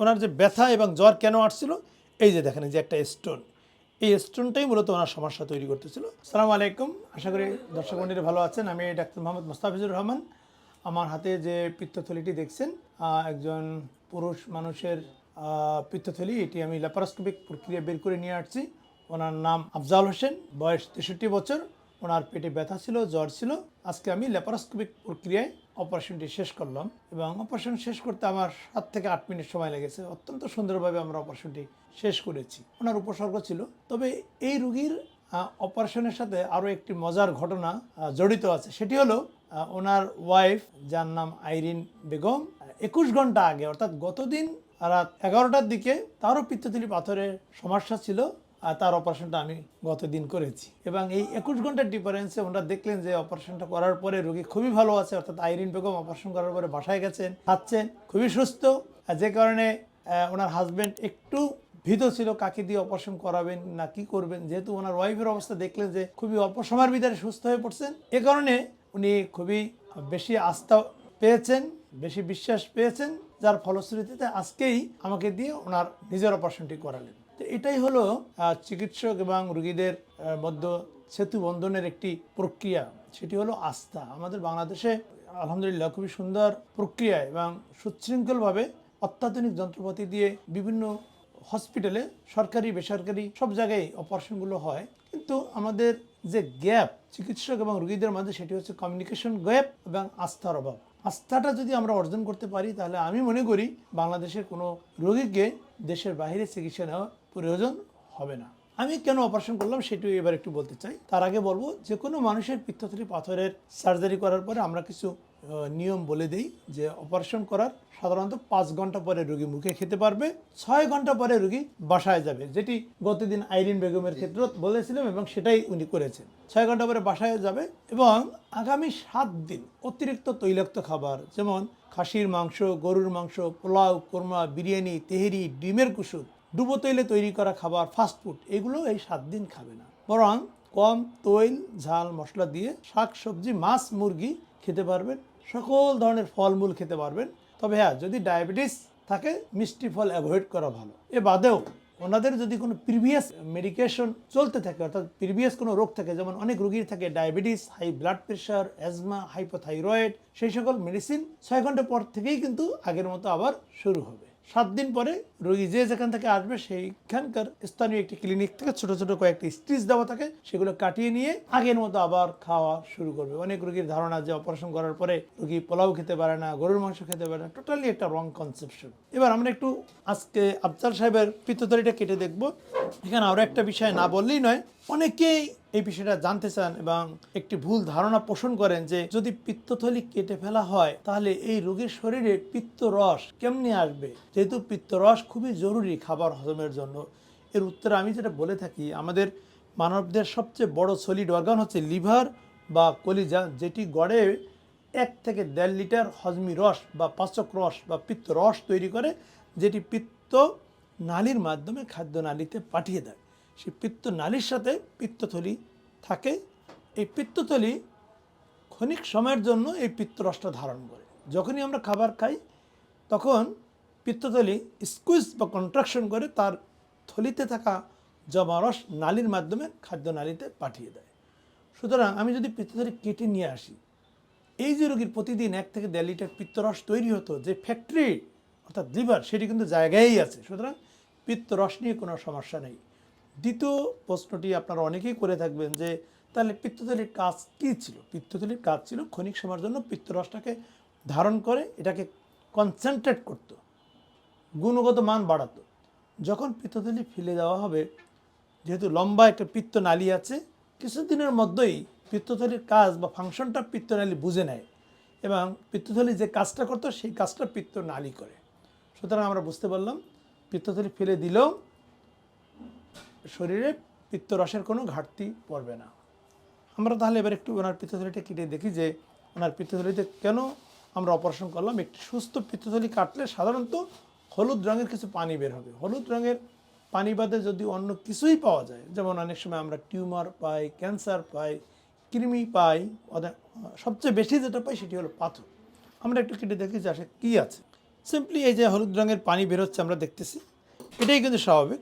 ওনার যে ব্যথা এবং জ্বর কেন আসছিল, এই যে দেখেন যে একটা স্টোন এই স্টোনটাই মূলত ওনার সমস্যা তৈরি করতেছিল। সালাম আলাইকুম। আশা করি দর্শক মন্ডলী ভালো আছেন। আমি ডাক্তার মোহাম্মদ মোস্তাফিজুর রহমান। আমার হাতে যে পিত্তথলিটি দেখছেন একজন পুরুষ মানুষের পিত্তথলি, এটি আমি ল্যাপারোস্কোপিক প্রক্রিয়া বের করে নিয়ে আসছি। ওনার নাম আফজাল হোসেন, বয়স তেষট্টি বছর। ওনার পেটে ব্যথা ছিল, জ্বর ছিল। আজকে আমি ল্যাপারোস্কোপিক প্রক্রিয়ায় অপারেশনটি শেষ করলাম এবং অপারেশন শেষ করতে আমার সাত থেকে আট মিনিট সময় লেগেছে। অত্যন্ত সুন্দরভাবে আমরা অপারেশনটি শেষ করেছি। ওনার উপসর্গ ছিল। তবে এই রুগীর অপারেশনের সাথে আরও একটি মজার ঘটনা জড়িত আছে। সেটি হলো ওনার ওয়াইফ যার নাম আইরিন বেগম, একুশ ঘণ্টা আগে, অর্থাৎ গতদিন রাত এগারোটার দিকে, তারও পিত্তথলি পাথরের সমস্যা ছিল। তার অপারেশনটা আমি গত দিন করেছি। এবং এই একুশ ঘণ্টার ডিফারেন্সে ওনারা দেখলেন যে অপারেশনটা করার পরে রোগী খুবই ভালো আছে, অর্থাৎ আইরিন বেগম অপারেশন করার পরে বাসায় গেছেন, খাচ্ছেন, খুবই সুস্থ। যে কারণে ওনার হাজব্যান্ড একটু ভীত ছিল, কাকে দিয়ে অপারেশন করাবেন, না কি করবেন। যেহেতু ওনার ওয়াইফের অবস্থা দেখলেন যে খুবই অল্প সময়ের ভিতরে সুস্থ হয়ে পড়ছেন, এ কারণে উনি খুবই বেশি আস্থা পেয়েছেন, বেশি বিশ্বাস পেয়েছেন, যার ফলশ্রুতিতে আজকেই আমাকে দিয়ে ওনার নিজের অপারেশনটি করালেন। তো এটাই হলো চিকিৎসক এবং রুগীদের মধ্যে সেতু বন্ধনের একটি প্রক্রিয়া। সেটি হলো আস্থা। আমাদের বাংলাদেশে আলহামদুলিল্লাহ খুবই সুন্দর প্রক্রিয়া এবং সুশৃঙ্খলভাবে অত্যাধুনিক যন্ত্রপাতি দিয়ে বিভিন্ন হসপিটালে সরকারি, বেসরকারি সব জায়গায় অপারেশনগুলো হয়। কিন্তু আমাদের যে গ্যাপ চিকিৎসক এবং রুগীদের মাঝে সেটি হচ্ছে কমিউনিকেশন গ্যাপ এবং আস্থার অভাব। আস্থাটা যদি আমরা অর্জন করতে পারি, তাহলে আমি মনে করি বাংলাদেশের কোনো রোগীকে দেশের বাইরে চিকিৎসা নেওয়া প্রয়োজন হবে না। আমি কেন অপারেশন করলাম সেটি এবার একটু বলতে চাই। তার আগে বলব যে কোনো মানুষের পিত্তথলি পাথরের সার্জারি করার পরে আমরা কিছু নিয়ম বলে দিই যে অপারেশন করার সাধারণত পাঁচ ঘণ্টা পরে রুগী মুখে খেতে পারবে ছয় ঘণ্টা পরে রুগী বাসায় যাবে যেটি গতদিন আইরিন বেগমের ক্ষেত্রে বলেছিলাম এবং সেটাই উনি করেছেন। ছয় ঘণ্টা পরে বাসায় যাবে এবং আগামী সাত দিন অতিরিক্ত তৈলাক্ত খাবার যেমন খাসির মাংস গরুর মাংস পোলাও কোরমা বিরিয়ানি তেহেরি ডিমের কুসুম ডুবো তৈলে তৈরি করা খাবার ফাস্ট ফুড এগুলো এই সাত দিন খাবে না। বরং কম তৈল, ঝাল, মশলা দিয়ে শাক, সবজি, মাছ, মুরগি খেতে পারবেন, সকল ধরনের ফলমূল খেতে পারবেন। তবে হ্যাঁ যদি ডায়াবেটিস থাকে, মিষ্টি ফল অ্যাভয়েড করা ভালো। এ বাদেও ওনাদের যদি কোনো প্রিভিয়াস মেডিকেশন চলতে থাকে, অর্থাৎ প্রিভিয়াস কোনো রোগ থাকে, যেমন অনেক রোগীর থাকে diabetes, high blood pressure asthma, hypothyroid, সেই সকল মেডিসিন ছয় ঘণ্টা পর থেকেই কিন্তু আগের মতো আবার শুরু হবে। সাত দিন পরে রোগী যে যেখান থেকে আসবে সেইখানকার স্থানীয় একটি ক্লিনিক থেকে ছোট ছোট কয়েকটি স্টিচ দেওয়া থাকে, সেগুলো কাটিয়ে নিয়ে আগের মতো আবার খাওয়া শুরু করবে। অনেক রোগীর ধারণা যে অপারেশন করার পরে রোগী পোলাও খেতে পারে না, গরুর মাংস খেতে পারে না টোটালি একটা রং কনসেপশন এবার আমরা একটু আজকে আফজাল সাহেবের পিত্ততরিটা কেটে দেখব। এখানে আরও একটা বিষয় না বললেই নয়, অনেকেই এই বিষয়টা জানতে চান এবং একটি ভুল ধারণা পোষণ করেন যে যদি পিত্তথলি কেটে ফেলা হয়, তাহলে এই রোগীর শরীরে পিত্ত রস কেমনে আসবে? যেহেতু পিত্ত রস খুবই জরুরি খাবার হজমের জন্য। এর উত্তরে আমি যেটা বলে থাকি, আমাদের মানবদের সবচেয়ে বড় সলিড অর্গান হচ্ছে লিভার বা কলিজা, যেটি গড়ে এক থেকে দেড় লিটার হজমি রস বা পাচক রস বা পিত্ত রস তৈরি করে, যেটি পিত্ত নালীর মাধ্যমে খাদ্য নালীতে পাঠিয়ে দেয়। সেই পিত্ত নালীর সাথে পিত্তথলি থাকে। এই পিত্তথলি ক্ষণিক সময়ের জন্য এই পিত্তরসটা ধারণ করে। যখনই আমরা খাবার খাই, তখন পিত্তথলি স্কুইজ বা কন্ট্রাকশন করে তার থলিতে থাকা জমারস নালীর মাধ্যমে খাদ্য নালীতে পাঠিয়ে দেয়। সুতরাং আমি যদি পিত্তথলি কেটে নিয়ে আসি, এই যে রোগীর প্রতিদিন এক থেকে দেড় লিটার পিত্তরস তৈরি হতো, যে ফ্যাক্টরি অর্থাৎ লিভার সেটি কিন্তু জায়গায়ই আছে। সুতরাং পিত্তরস নিয়ে কোনো সমস্যা নেই। দ্বিতীয় প্রশ্নটি আপনারা অনেকেই করে থাকবেন যে, তাহলে পিত্তথলির কাজ কী ছিল? পিত্তথলির কাজ ছিল ক্ষণিক সময়ের জন্য পিত্তরসটাকে ধারণ করে এটাকে কনসেন্ট্রেট করতো। গুণগত মান বাড়াতো। যখন পিত্তথলি ফেলে দেওয়া হবে, যেহেতু লম্বা একটা পিত্ত নালী আছে, কিছুদিনের মধ্যেই পিত্তথলির কাজ বা ফাংশনটা পিত্তনালী বুঝে নেয় এবং পিত্তথলি যে কাজটা করতো, সেই কাজটা পিত্ত নালী করে। সুতরাং আমরা বুঝতে পারলাম, পিত্তথলি ফেলে দিলেও শরীরে পিত্তরসের কোনো ঘাটতি পড়বে না। আমরা তাহলে এবার একটু ওনার পিত্তথলিটা কেটে দেখি যে ওনার পিত্তথলিতে কেন আমরা অপারেশন করলাম? একটি সুস্থ পিত্তথলি কাটলে সাধারণত হলুদ রঙের কিছু পানি বের হবে। হলুদ রঙের পানি বাদে যদি অন্য কিছুই পাওয়া যায়, যেমন অনেক সময় আমরা টিউমার পাই, ক্যান্সার পাই, কৃমি পাই সবচেয়ে বেশি যেটা পাই সেটি হলো পাথর। আমরা একটু কেটে দেখি যে আসলে কী আছে। সিম্পলি এই যে হলুদ রঙের পানি বেরোচ্ছে আমরা দেখতেছি। এটাই কিন্তু স্বাভাবিক।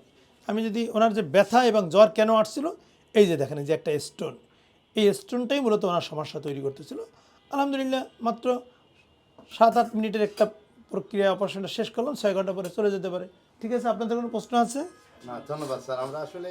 আমি যদি ওনার যে ব্যথা এবং জ্বর কেন আসছিল, এই যে দেখেন যে একটা স্টোন এই স্টোনটাই মূলত ওনার সমস্যা তৈরি করতেছিল। আলহামদুলিল্লাহ, মাত্র সাত আট মিনিটের একটা প্রক্রিয়া অপারেশনটা শেষ করলাম, ছয় ঘণ্টা পরে চলে যেতে পারে। ঠিক আছে, আপনাদের কোনো প্রশ্ন আছে? না, ধন্যবাদ, স্যার। আমরা আসলে